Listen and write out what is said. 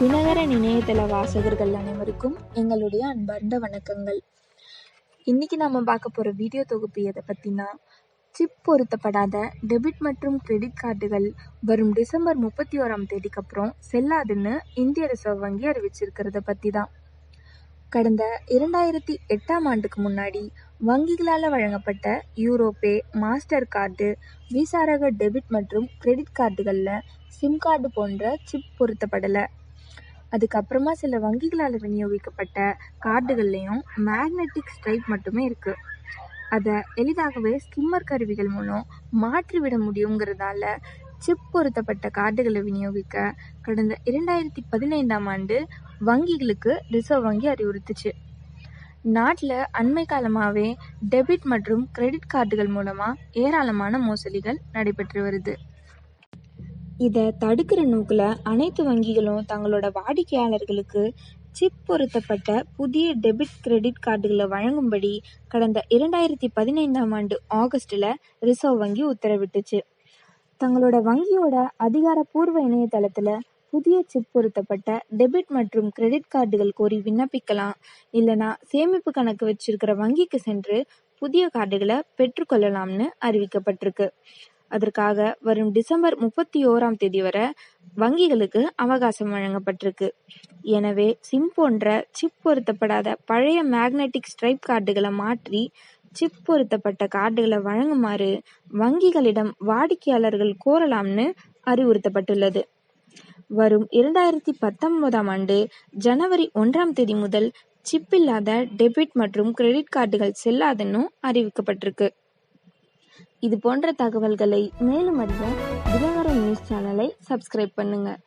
தினகரன் இணையதள வாசகர்கள் அனைவருக்கும் எங்களுடைய அன்பார்ந்த வணக்கங்கள். இன்னைக்கு நம்ம பார்க்க போகிற வீடியோ தொகுப்பு எதை பற்றினா சிப் பொருத்தப்படாத டெபிட் மற்றும் கிரெடிட் கார்டுகள் வரும் டிசம்பர் முப்பத்தி ஓராம் தேதிக்கு அப்புறம் செல்லாதுன்னு இந்திய ரிசர்வ் வங்கி அறிவிச்சிருக்கிறத பற்றி தான் கடந்த இரண்டாயிரத்தி எட்டாம் ஆண்டுக்கு முன்னாடி வங்கிகளால் வழங்கப்பட்ட யூரோபே மாஸ்டர் கார்டு விசாரக டெபிட் மற்றும் கிரெடிட் கார்டுகளில் சிம் கார்டு போன்ற சிப் பொருத்தப்படலை. அதுக்கப்புறமா சில வங்கிகளால் விநியோகிக்கப்பட்ட கார்டுகள்லேயும் மேக்னெட்டிக் ஸ்ட்ரைப் மட்டுமே இருக்குது அதை எளிதாகவே ஸ்கிம்மர் கருவிகள் மூலம் மாற்றிவிட முடியுங்கிறதால சிப் பொருத்தப்பட்ட கார்டுகளை விநியோகிக்க கடந்த இரண்டாயிரத்தி பதினைந்தாம் ஆண்டு வங்கிகளுக்கு ரிசர்வ் வங்கி அறிவுறுத்துச்சு. நாட்டில் அண்மை காலமாகவே டெபிட் மற்றும் கிரெடிட் கார்டுகள் மூலமாக ஏராளமான மோசடிகள் நடைபெற்று வருது. இதை தடுக்கிற நோக்கில் அனைத்து வங்கிகளும் தங்களோட வாடிக்கையாளர்களுக்கு சிப் பொருத்தப்பட்ட புதிய டெபிட் கிரெடிட் கார்டுகளை வழங்கும்படி கடந்த இரண்டாயிரத்தி பதினைந்தாம் ஆண்டு ஆகஸ்டில் ரிசர்வ் வங்கி உத்தரவிட்டுச்சு. தங்களோட வங்கியோட அதிகாரப்பூர்வ இணையதளத்தில் புதிய சிப் பொருத்தப்பட்ட டெபிட் மற்றும் கிரெடிட் கார்டுகள் கோரி விண்ணப்பிக்கலாம். இல்லைனா சேமிப்பு கணக்கு வச்சிருக்கிற வங்கிக்கு சென்று புதிய கார்டுகளை பெற்றுக்கொள்ளலாம்னு அறிவிக்கப்பட்டிருக்கு. அதற்காக வரும் டிசம்பர் முப்பத்தி ஓராம் தேதி வரை வங்கிகளுக்கு அவகாசம் வழங்கப்பட்டிருக்கு. எனவே சிம் போன்ற சிப் பொருத்தப்படாத பழைய மேக்னெட்டிக் ஸ்ட்ரைப் கார்டுகளை மாற்றி சிப் பொருத்தப்பட்ட கார்டுகளை வழங்குமாறு வங்கிகளிடம் வாடிக்கையாளர்கள் கோரலாம்னு அறிவுறுத்தப்பட்டுள்ளது. வரும் இரண்டாயிரத்தி பத்தொன்பதாம் ஆண்டு ஜனவரி ஒன்றாம் தேதி முதல் சிப் இல்லாத டெபிட் மற்றும் கிரெடிட் கார்டுகள் செல்லாதுன்னு அறிவிக்கப்பட்டிருக்கு. இது போன்ற தகவல்களை மேலும் அறிய தினகரன் நியூஸ் சேனலை சப்ஸ்கிரைப் பண்ணுங்கள்